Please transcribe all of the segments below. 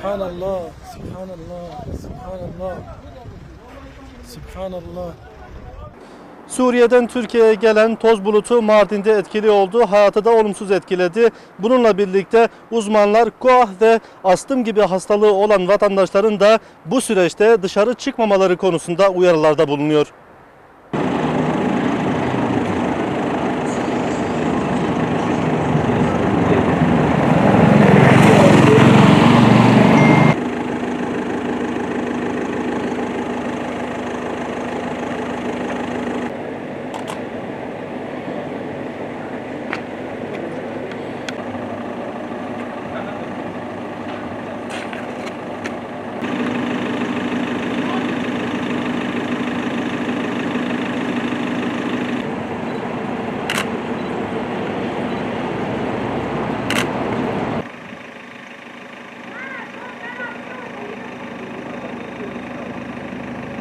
Subhanallah, Subhanallah, Subhanallah, Subhanallah. Suriye'den Türkiye'ye gelen toz bulutu Mardin'de etkili oldu, hayatı da olumsuz etkiledi. Bununla birlikte uzmanlar koah ve astım gibi hastalığı olan vatandaşların da bu süreçte dışarı çıkmamaları konusunda uyarılarda bulunuyor.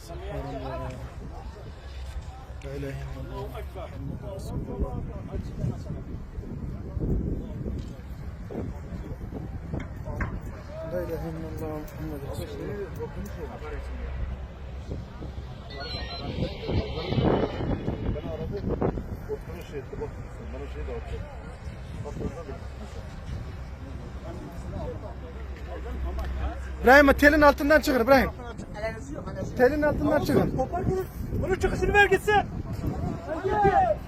Subhanallah. La ilahe illallah. Resulullah. La ilahe illallah. Muhammed şey bana şey de. İbrahim telin altından çıkın İbrahim. Telin altından çıkın. Kopar bunu. Bunun çıkışını ver gitsin. Hadi.